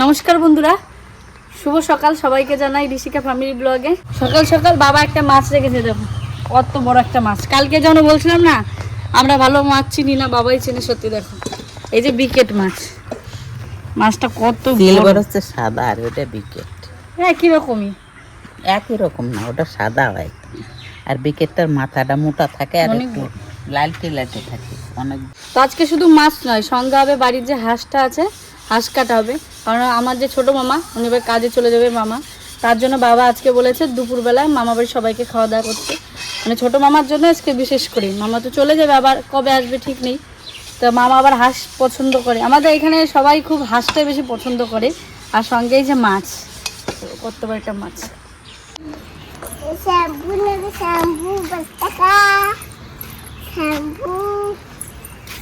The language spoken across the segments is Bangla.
নমস্কার বন্ধুরা। শুভ সকাল সবাইকে জানাই ঋষিকা ফ্যামিলি ব্লগে সকাল সকাল বাবা একটা মাছ রেখেছে দেখো। কত বড় একটা মাছ। কালকে যখন বলছিলাম না আমরা ভালো মাছ চিনি না বাবাই চেনে সত্যি দেখো। এই যে বিকেট মাছ। মাছটা কত সিলভার হচ্ছে সাদা আর ওটা বিকেট। একই রকমই। একই রকম না ওটা সাদা হয়। আর বিকেটটার মাথাটা মোটা থাকে আর একটু লালটে লালটে থাকে। অনেক। তো আজকে শুধু মাছ নয় সঙ্গে হবে বাড়ির যে হাঁসটা আছে হাঁস কাটা হবে। কারণ আমার যে ছোট মামা উনি এবার কাজে চলে যাবে মামা। তার জন্য বাবা আজকে বলেছে দুপুরবেলায় মামা বাড়ি সবাইকে খাওয়া দাওয়া করতে মানে ছোট মামার জন্য আজকে বিশেষ করে। মামা তো চলে যাবে আবার কবে আসবে ঠিক নেই। তো মামা আবার হাঁস পছন্দ করে। আমাদের এখানে সবাই খুব হাঁসটাই বেশি পছন্দ করে। আর সঙ্গে এই যে মাছ। কত বড় একটা মাছ। Shampoo shampoo shampoo.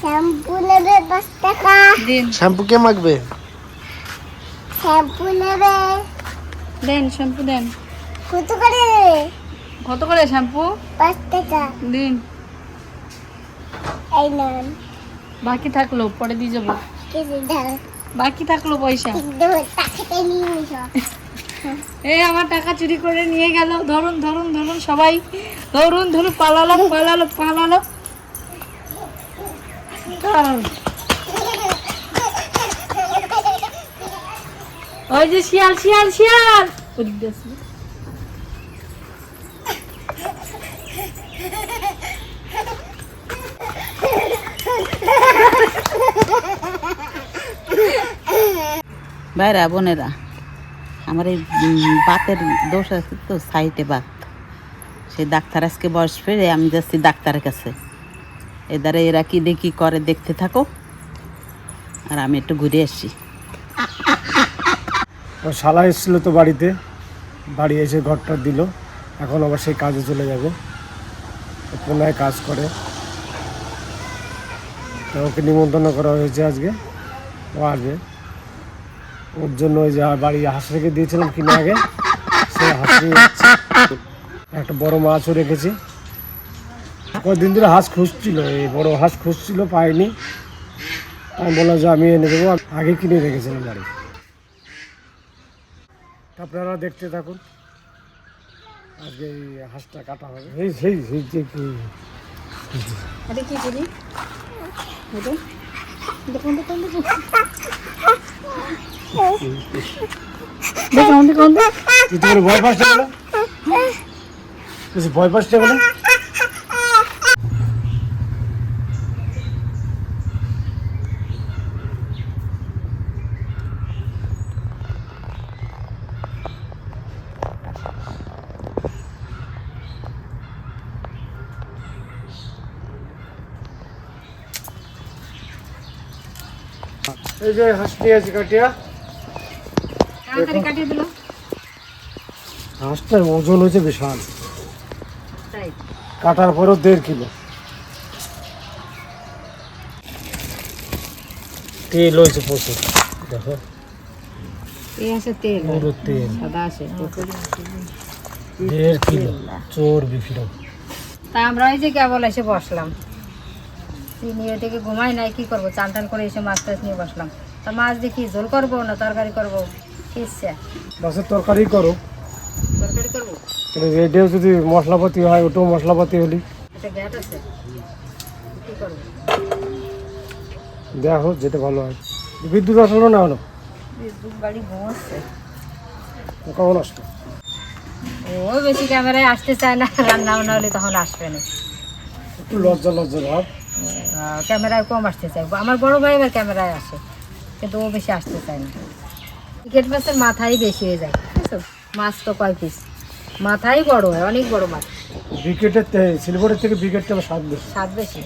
শ্যাম্পু নেবে দশ টাকা দিন। শ্যাম্পু কে মাখবে? শ্যাম্পু নেবে। দেন শ্যাম্পু দেন। কত করে? কত করে শ্যাম্পু? পাঁচ টাকা। দিন। এই নেন। বাকি থাকল পরে দিয়ে যাব। বাকি থাকল পয়সা। এই আমার টাকা চুরি করে নিয়ে গেল। ধরুন ধরুন ধরুন সবাই। ধরুন ধরুন পালালো পালালো পালালো। দাঁড়ান। ওই যে শিয়াল শিয়াল শিয়াল। ভাইরা, বোনেরা, আমার এই বাতের দোষ আছে তো, সাইটে বাত সেই ডাক্তার আজকে বয়স ফিরে, আমি যাচ্ছি ডাক্তারের কাছে এদারে এরা কি দেখি করে দেখতে থাকো। আর আমি একটু ঘুরে আসি। ও শালা এসেছিল তো বাড়িতে। বাড়ি এসে ঘরটা দিল। এখন আবার সেই কাজে চলে যাবে। ও পুনরায় কাজ করে। তো ওকে নিমন্ত্রণ করা হয়েছে আজকে। ও আসবে। ওর জন্য ওই যে বাড়ি হাঁস রেখে দিয়েছিলাম কিনে আগে। সে হাঁস একটা বড় মাছও রেখেছি। কদিন ধরে হাঁস খুঁজছিল এই বড় হাঁস খুঁজছিল পাইনি আমি বললাম যে আমি এনে দেবো আগে কিনে রেখেছিলাম বাড়ি। আপনারা দেখতে থাকুন আজকে এই হাঁসটা কাটা হবে। এই সেই সেই যে কি- কি করি এটা? দেখুন, দেখুন, দেখুন। দেখুন, দেখুন, দেখুন। তুই তো করে ভয় পাস না বলে তুই ভয় পাস না বলে এই যে হাঁস নিয়ে আছে কাটিয়া হাঁসটার ওজন হয়েছে বিশাল। কাটার পরেও দেড় কিলো। তেল হয়েছে প্রচুর। দেখো। তেল। তেল। দেড় কিলো। চর্বি ফিরো। তা আমরা ওই যে কেবল এসে বসলাম। তিনি থেকে ঘুমাই নাই কি করব? চান টান করে এসে মাছ টাছ নিয়ে বসলাম। তা মাছ দেখি ঝোল করব না তরকারি করব? ইচ্ছা? মাছের তরকারি করো তরকারি করব? এটাও যদি মশলাপাতি হয় ওটাও মশলাপাতি হলি। এটা গ্যাট আছে। কি করব? দেখো যেটা ভালো হয়। বিদ্যুৎ আসলো না হলো বিদ্যুৎ বাড়ি ঘুমাচ্ছে। কখন আসলো? ও বেশি ক্যামেরায় আসতে চায় না রান্না বান্না হলে তখন আসবে না। একটু লজ্জা লজ্জা ভাব। ক্যামেরায় কম আসতে চাই। আমার বড় ভাই এবার ক্যামেরায় আসে কিন্তু ও বেশি আসতে চায় না। ক্রিকেট মাছের মাথাই বেশি হয়ে যায় বুঝছ মাছ তো কয় পিস মাথাই বড় হয় অনেক বড় মাছ। বিকেটের থেকে সিলভারের থেকে বিকেটটা স্বাদ বেশি। স্বাদ বেশি।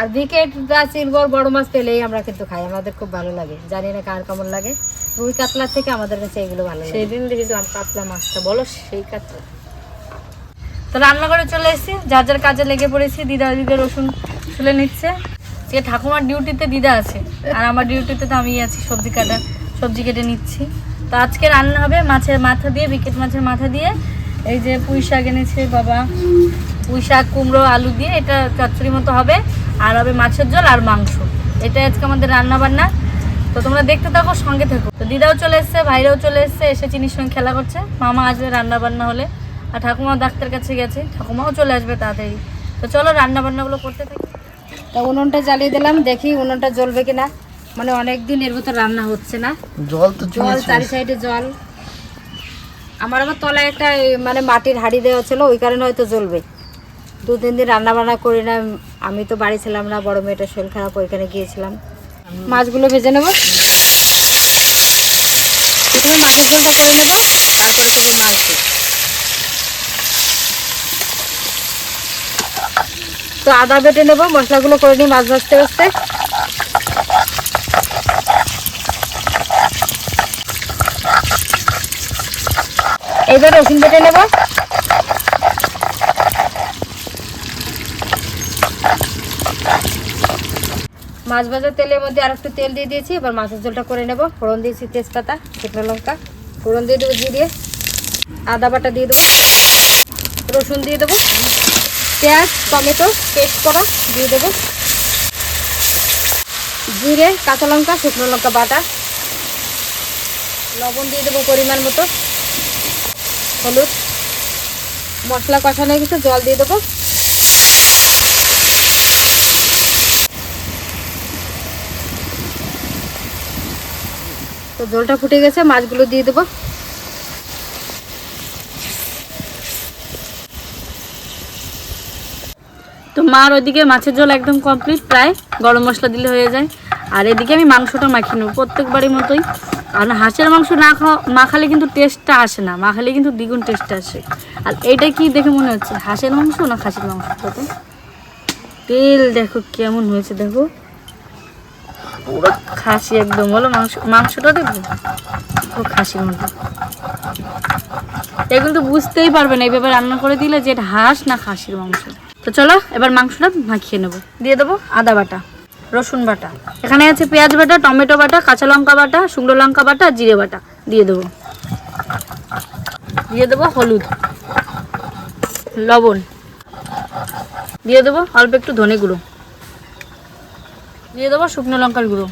আর বিকেট বা সিলভার বড় মাছ পেলেই আমরা কিন্তু খাই আমাদের খুব ভালো লাগে। জানি না কার কেমন লাগে। রুই কাতলার থেকে আমাদের কাছে এগুলো ভালো লাগে। সেদিন দেখেছিলাম কাতলা মাছটা বলো সেই কাতলা। তো রান্নাঘরে চলে এসেছি যার যার কাজে লেগে পড়েছি দিদা দিদা রসুন তুলে নিচ্ছে। যে ঠাকুমার ডিউটিতে দিদা আছে। আর আমার ডিউটিতে তো আমি আছি, সবজি কাটা, সবজি কেটে নিচ্ছি। তো আজকে রান্না হবে মাছের মাথা দিয়ে বিকেট মাছের মাথা দিয়ে। এই যে পুঁই শাক এনেছে বাবা। পুঁই শাক, কুমড়ো, আলু দিয়ে এটা চচ্চড়ি মতো হবে। আর হবে মাছের ঝোল আর মাংস। এটা আজকে আমাদের রান্না বান্না তো তোমরা দেখতে থাকো, সঙ্গে থেকো। তো দিদাও চলে এসছে, ভাইরাও চলে এসছে, এসে চিনির সঙ্গে খেলা করছে। মামা আসবে রান্না বান্না হলে। আর ঠাকুমা ডাক্তার কাছে গেছে। ঠাকুমাও চলে আসবে তাড়াতাড়ি। তো চলো রান্না বান্নাগুলো করতে থাকি। তা উনুনটা জ্বালিয়ে দিলাম দেখি উনুনটা জ্বলবে কিনা। মানে অনেক দিন এর ভিতর রান্না হচ্ছে না। জল তো জল চারি সাইডে জল। আমার আবার তলায় একটা মানে মাটির হাঁড়ি দেওয়া ছিল ওই কারণে হয়তো জ্বলবে। দু তিন দিন রান্না বান্না করি না আমি তো বাড়ি ছিলাম না বড় মেয়েটা শরীর খারাপ ওইখানে গিয়েছিলাম। মাছগুলো ভেজে নেব। প্রথমে মাছের ঝোলটা করে নেব তারপরে করব মাছ দিয়ে তো আদা বেটে নেব, মশলাগুলো করে নিই মাছ ভাজতে ভাজতে। এবার রসুন বেটে নেব। মাছ ভাজার তেলের মধ্যে আর একটু তেল দিয়ে দিয়েছি, এবার মাছের ঝোলটা করে নেব। ফোড়ন দিয়েছি তেজপাতা, শুকনো লঙ্কা। ফোড়ন দিয়ে দেবো জিরিয়ে আদা বাটা দিয়ে দেবো। রসুন দিয়ে দেবো। পেঁয়াজ, টমেটো পেস্ট করা, দিয়ে দেবো। জিরে, কাঁচা লঙ্কা, শুকনো লঙ্কা বাটা। লবণ দিয়ে দেবো পরিমাণ মতো। হলুদ। মশলা কষানো গেছে জল দিয়ে দেবো। তো জলটা ফুটে গেছে, মাছগুলো দিয়ে দেবো তো মার ওইদিকে মাছের ঝোল একদম কমপ্লিট প্রায় গরম মশলা দিলে হয়ে যায়। আর এদিকে আমি মাংসটা মাখিয়ে নেব প্রত্যেকবারই মতোই। আর হাঁসের মাংস না খাওয়া মাখালে কিন্তু টেস্টটা আসে না মাখালে কিন্তু দ্বিগুণ টেস্ট আসে। আর এইটা কি দেখে মনে হচ্ছে, হাঁসের মাংস না খাসির মাংস? তো তেল দেখো কেমন হয়েছে, দেখো। পুরো খাসি একদম, বলো মাংস মাংসটা দেখো। পুরো খাসির মতো। এগুলো কিন্তু বুঝতেই পারবে না এইভাবে রান্না করে দিলে যে এটা হাঁস না খাসির মাংস। তো চলো, এবার মাংসটা মাখিয়ে নেব। দিয়ে দেবো আদা বাটা, রসুন বাটা। এখানে আছে পেঁয়াজ বাটা, টমেটো বাটা, কাঁচা লঙ্কা বাটা, শুকনো লঙ্কা বাটা, জিরে বাটা। দিয়ে দেবো। দিয়ে দেবো হলুদ, লবণ। দিয়ে দেবো অল্প একটু ধনে গুঁড়ো। দিয়ে দেবো শুকনো লঙ্কার গুঁড়ো।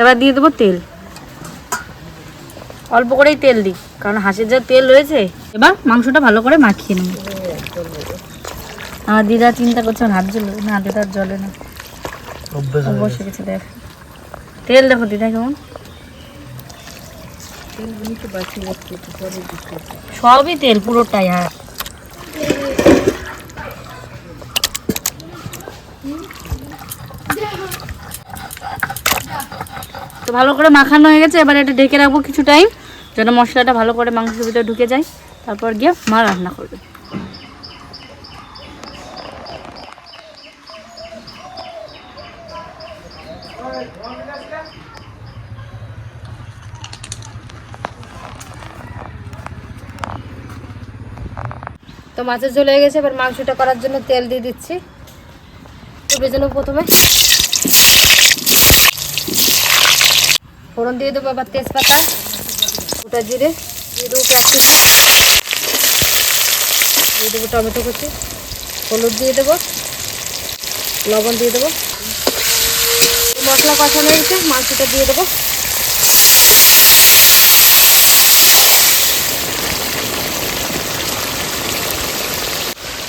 এবার দিয়ে দেবো তেল। অল্প করেই তেল দিই কারণ হাঁসের যা তেল রয়েছে এবার মাংসটা ভালো করে মাখিয়ে নেব। আমার দিদা চিন্তা করছে হাত জ্বলবে না দিদার জলে না। বসে গেছে। দেখ। তেল দেখো দিদা কেমন? সবই তেল পুরোটাই আর তো ভালো করে মাখানো হয়ে গেছে এবার এটা ঢেকে রাখব কিছু টাইম যেন মশলাটা ভালো করে মাংসের ভিতরে ঢুকে যায়, তারপর গিয়ে মা রান্না করবে। তো মাছের ঝোল হয়ে গেছে, এবার মাংসটা করার জন্য তেল দিয়ে দিচ্ছি। তো ভেজে প্রথমে ফোড়ন দিয়ে দেবো আবার তেজপাতা। গোটা জিরে, দিয়ে দেবো দিয়ে দেবো টমেটো কুচি, হলুদ দিয়ে দেবো, লবণ দিয়ে দেবো। মশলা কষানো হয়েছে, মাংসটা দিয়ে দেবো।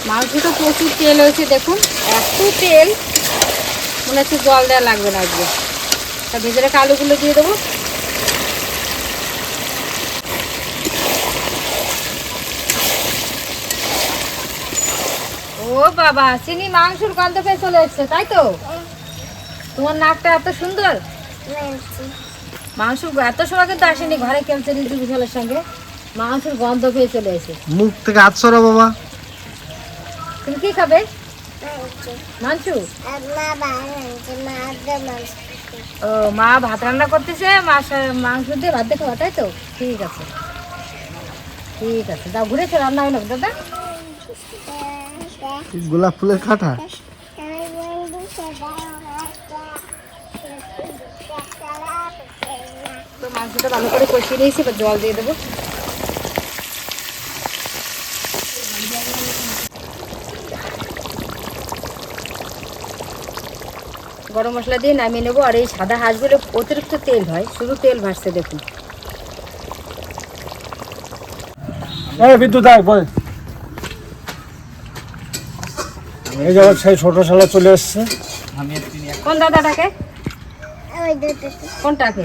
মাংসটা প্রচুর তেল হয়েছে, দেখুন। এত তেল, মনে হচ্ছে জল দেওয়া লাগবে না আজকে। তা ভেজে রাখা আলুগুলো দিয়ে দেবো। ও বাবা চিনি মাংসের গন্ধ পেয়ে চলে এসছে তাই তো? তোমার নাকটা এত সুন্দর? মাংস এত সময় কিন্তু আসেনি ঘরে খেলছে রিজু বিশালের সঙ্গে। মাংসের গন্ধ পেয়ে চলে এসে মুখ থেকে হাত সরা বাবা। তুমি কি খাবে? মাংস। ও মা ভাত রান্না করতেছে মা মাংস দিয়ে ভাত দিয়ে খাওয়া তাই তো? ঠিক আছে। ঠিক আছে দাও ঘুরেছে রান্না হলো দাদা। গোলাপ ফুলের কাঁটা? তো মাংসটা ভালো করে কষিয়ে নিয়েছি এবার জল দিয়ে দেবো। গরম মশলা দিয়ে নামিয়ে নেব আর এই সাদা হাঁসগুলো অতিরিক্ত তেল হয় শুধু তেল ভাসছে দেখুন। বিদ্যুৎ আয় বল। এই যে আমার সেই ছোট শালা চলে এসছে। কোন দাদাটাকে? ওই কোনটাকে?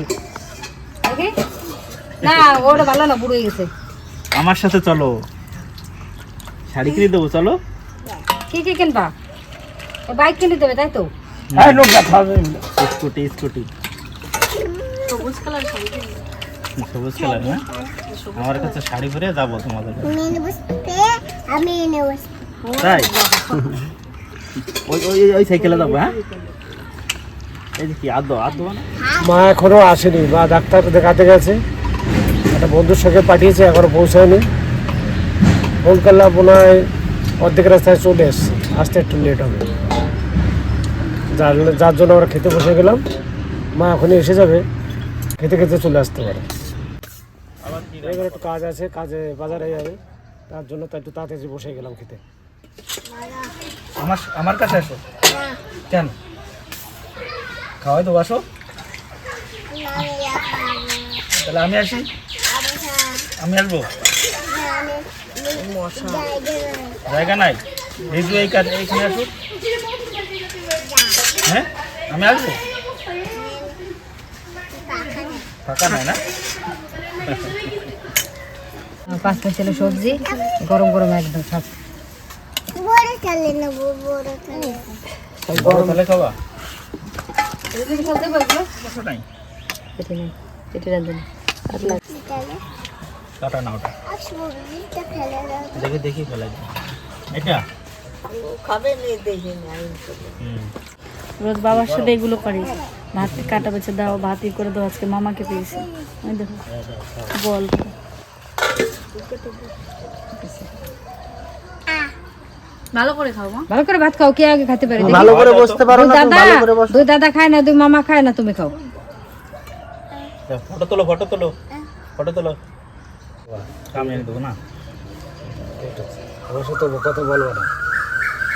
না ওটা ভালো না বুড়ো গেছে। আমার সাথে চলো। শাড়ি কিনে দেবো চলো। কি কি কিনবা? বাইক কিনে দেবে তাই তো? এই লোক স্কুটি স্কুটি। সবুজ কালার শাড়ি সবুজ কালার না? আমার কাছে শাড়ি পরে যাব তোমাদের আমি বসতে তাই? ওই ওই ওই সাইকেলে যাব হ্যাঁ? এই যে কি আদো আদো না মা এখনও আসেনি। বা ডাক্তার দেখাতে গেছে। একটা বন্ধুর সঙ্গে পাঠিয়েছে, এখনও পৌঁছায়নি। ফোন করলাম, মনে হয় অর্ধেক রাস্তায় চলে এসছে। আসতে একটু লেট হবে। যার যার জন্য আমরা খেতে বসে গেলাম। মা এখনই এসে যাবে। খেতে খেতে চলে আসতে পারে। এবার একটু কাজ আছে, কাজে বাজারে যাবে। তার জন্য তো একটু তাড়াতাড়ি বসে গেলাম খেতে। আমার আমার কাছে আসো। কেন? খাওয়াই তো আসো তাহলে আমি আসি? আমি আসব? জায়গা নাই? রিজু এই কাজ, এইখানে আসুক হ্যাঁ? আমি আসব? ফাঁকা নাই না? পাঁচ পয়সালে সবজি, গরম গরম একদম সব। বড় বড় কষ্ট নাই কেটে নেই কেটে কাটা না ওটা ফেলে রোজ বাবার সাথে এগুলো করি। ভাত কাটা বেছে দাও ভাত ই করে দাও আজকে মামাকে পেয়েছি ওই দেখো বল। ভালো করে খাও ভালো করে ভাত খাও কে আগে খেতে পারে? ভালো করে বসতে পারো না দাদা ভালো করে বসো দুই দাদা খায় না দুই মামা খায় না তুমি খাও। ফটো তোলো ফটো তোলো। ফটো তোলো। সামনে এনে দেবো না? আমার সাথে কথা বলব না।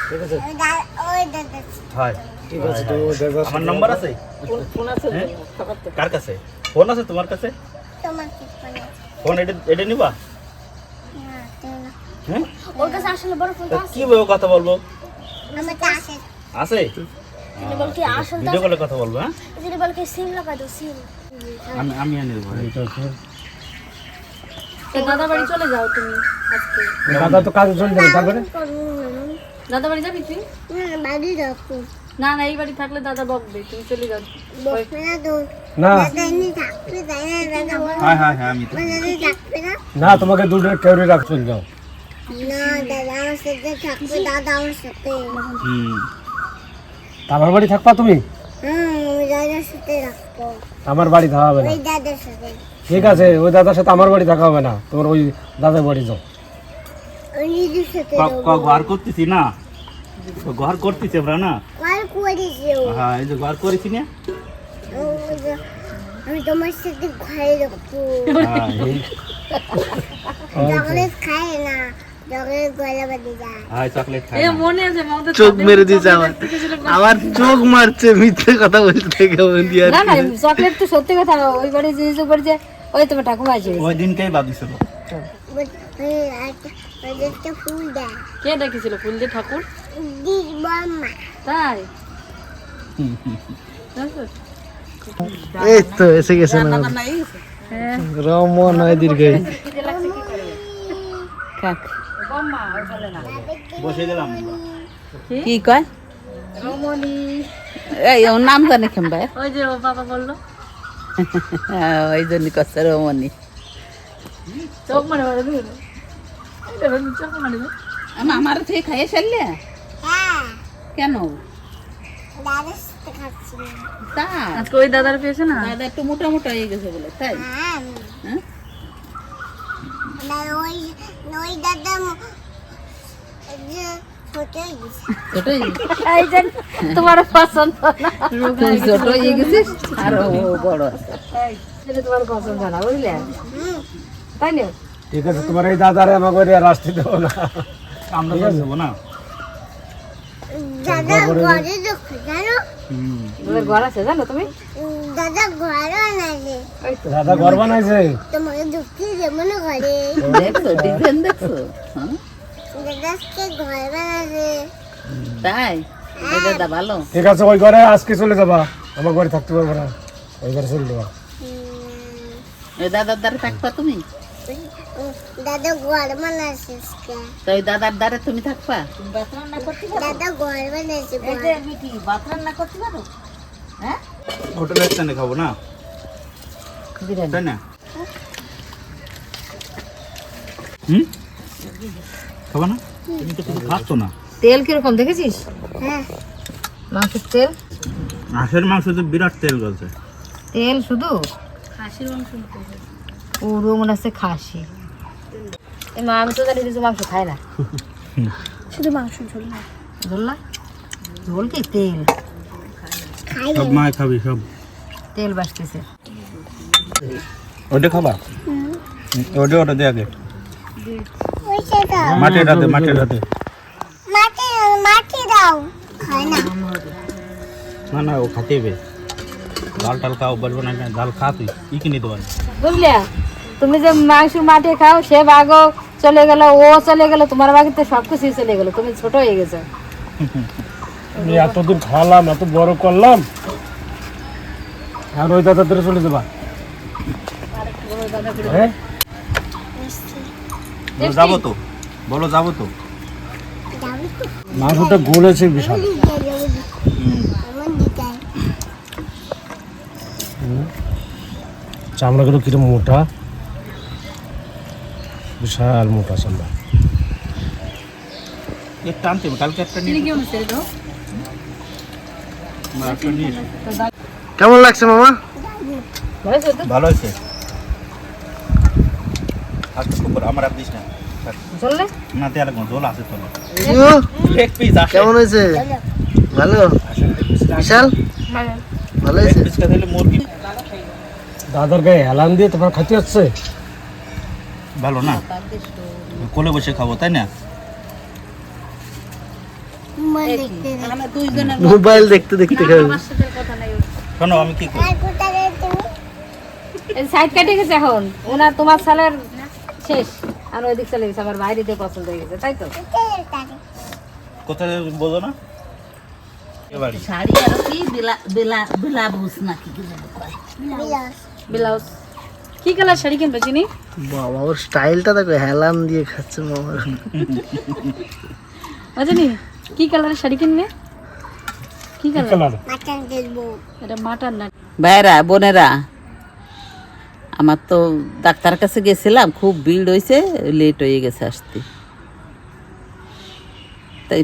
ঠিক আছে? হয়। ঠিক আছে দাদার আমার নাম্বার আছে? হ্যাঁ? কার কাছে? ফোন আছে তোমার কাছে? ফোন আছে? ফোন এটা এটা নিবা। হ্যাঁ? ওর কাছে আসলে বড় ফোন তা কীভাবে কথা বলব? আমার তো আসে আছে? বলকে আসল ভিডিও কলে কথা বলব হ্যাঁ? যদি বলকে সিম লাগা দাও সিম। আমি আমি এনে দেবো দাদা বাড়ি চলে যাও তুমি আজকে। দাদা তো কাজে চলে যাবে তারপরে? দাদা বাড়ি যাবি তুই? না বাড়ি না না এই বাড়ি থাকলে দাদা বকবে তুমি চলে যাও। না বলো হ্যাঁ হ্যাঁ হ্যাঁ আমি না? তোমাকে দুটো কেউরে রাখ চলে যাও। সাথে থাকবে দাদা আমার সাথে হুম। আমার বাড়ি থাকবা তুমি? হুম আমি দাদার সাথে রাখব আমার বাড়ি থাকা হবে না। ওই দাদার সাথে ঠিক আছে ওই দাদার সাথে আমার বাড়ি থাকা হবে না। তোমার ওই দাদার বাড়ি যাও। ঘর করতেছি না? ঘর করতেছি আমরা না? হ্যাঁ এই যে ঘর করেছি না? আমি তোমার সাথে ঘরে রাখব হ্যাঁ খাই না। মনে চোখ মেরে দিয়েছে আমার আমার চোখ মারছে মিথ্যে কথা বলতে না না চকলেট তো সত্যি কথা ওই বাড়ি যে করেছে ওই তোমার ঠাকুমা আছে ওই ফুল দেয়। কে ডেকেছিল ফুল দিয়ে ঠাকুর? তাই? এই তো এসে গেছে না। হ্যাঁ রমন হয় দীর্ঘায়ু কাক বসে গেলাম। কি? কয়? এই ওর নাম জানে কেমবা ওই যে ও বাবা বলল। ওই জন্য কষ্ট রমণী। চোখ দিবি আমার থেকে খাইয়ে হ্যাঁ কেন? দাদার তা। আজকে দাদার পেয়েছে না? দাদা একটু মোটা মোটা হয়ে গেছে বলে তাই? হ্যাঁ। হ্যাঁ? ওই ওই দাদা তোমার পছন্দ ছোট হয়ে গেছিস আর ও বড় আছে। তোমার পছন্দ না বুঝলে? তাই না? ঠিক আছে তোমার এই দাদারে আমাকে রাস্তা দেবো না। আমরা যাব না। দাদা ঘরে দেখো জানো? ওদের ঘর আছে জানো তুমি? দাদা ঘর বানাইছে। ওই তো। দাদা ঘর বানাইছে? তোমাকে ঢুকতে যেমন ঘরে। দেখছ ডিজাইন দেখছ? হ্যাঁ? দাদা ঘর বানাইছে। তাই? দাদা ভালো। ঠিক আছে ওই ঘরে আজকে চলে যাবা। আমার ঘরে থাকতে পারব না। ওই ঘরে চলে যাবা। দাদার দ্বারে থাকবা তুমি? দাদা ঘর বানাইছে আজকে। তো দাদার দ্বারে তুমি থাকবা? দাদা ঘর বানাইছে ঘর। হোটেলের স্ট্যান্ডে খাব না? তাই না? হুম? খাব না? তুমি তো কিছু খাচ্ছ না। তেল কীরকম দেখেছিস? হ্যাঁ। মাংসের তেল? হাঁসের মাংস তো বিরাট তেল গলছে। তেল শুধু? খাসির মাংস পুরো মনে হচ্ছে খাসি। মা আমি তো জানি কিছু মাংস খায় না। শুধু মাংস ঝোল না। ঝোল না? ঝোল কি? তেল। খাই সব মায় খাবি সব। তেল বাসতেছে ওটা খাবা? ওটা ওটা দে আগে। ওই সেটা মাটির হাতে মাটি মাটি দাও। খায় না। না না ও খাতে হবে। ডাল টাল খাও বলব না না, ডাল খা তুই। ই কিনে দেবো না বুঝলে? তুমি যে মাংস মাঠে খাও সে বাঘও চলে গেল ও চলে গেল তোমার বাড়িতে সব কিছুই চলে গেল তুমি ছোট হয়ে গেছো। আমি এতদিন খাওয়ালাম এত বড় করলাম আর ওই দাদাদের চলে যাবা। যাব তো বলো যাব তো। মাংসটা গলেছে বিশাল। চামড়াগুলো কিরম মোটা? বিশাল মোটা চামড়া। একটা কালকে একটা কেমন লাগছে মামা? ভালো। আমার না। না জল আছে তো। লেগ পিস আসে কেমন হয়েছে? ভালো? বিশাল? ভালো। দাদার গায়ে হেলান দিয়ে তোমার খাইতে হচ্ছে? ভালো না? কোলে বসে খাব তাই না? মন দেখতে আমরা দুইজনের মোবাইল দেখতে দেখতে খাবে শোনো আমি কি করি? সাইড কেটে গেছে এখন। ওনার তোমার সালের শেষ। আর ওই দিক চলে গেছে আমার বাইরে দিয়ে পছন্দ হয়ে গেছে তাই তো? কোথায় বোঝো না? শাড়ি আর কি বিলা বিলা বিলাবুস নাকি কি ব্লাউজ কি কালার শাড়ি কিনবে চিনি? বাবা ওর স্টাইলটা দেখো হেলান দিয়ে খাচ্ছে মামা। জানি কি কালারের শাড়ি কিনবে? কি কালার? কালার? মাটন দেবো এটা মাটার না। ভাইরা বোনেরা আমার তো ডাক্তার কাছে গেছিলাম খুব ভিড় হয়েছে লেট হয়ে গেছে আসতে। তাই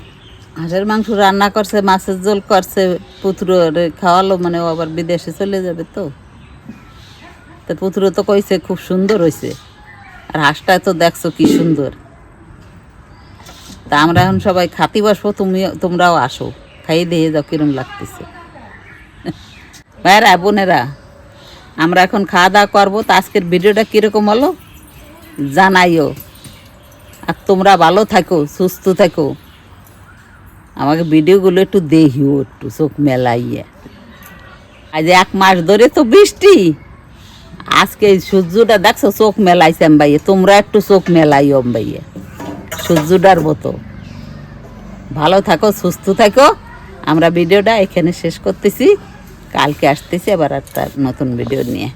হাঁসের মাংস রান্না করছে মাছের ঝোল করছে পুত্র খাওয়ালো মানে ও আবার বিদেশে চলে যাবে তো। তো পুত্র তো কইছে, খুব সুন্দর হয়েছে আর হাঁসটা তো দেখছ কি সুন্দর। তা আমরা এখন সবাই খাতি বসবো, তুমি, তোমরাও আসো। খাইয়ে দিয়ে যাও, কিরম লাগতেছে। ভাইরা বোনেরা, আমরা এখন খাওয়া দাওয়া করব। তো আজকের ভিডিওটা কীরকম হলো? জানাইও। আর তোমরা ভালো থাকো, সুস্থ থাকো। আমাকে ভিডিওগুলো একটু দেখিও, একটু চোখ মেলাইয়া। আজ এক মাস ধরে তো বৃষ্টি। আজকে এই সূর্যটা দেখছ, চোখ মেলাইছে ভাইয়ে। তোমরা একটু চোখ মেলাইও ভাইয়ে। সূর্যটার মতো। ভালো থাকো, সুস্থ থাকো। আমরা ভিডিওটা এখানে শেষ করতেছি। কালকে আসতেছি আবার একটা নতুন ভিডিও নিয়ে।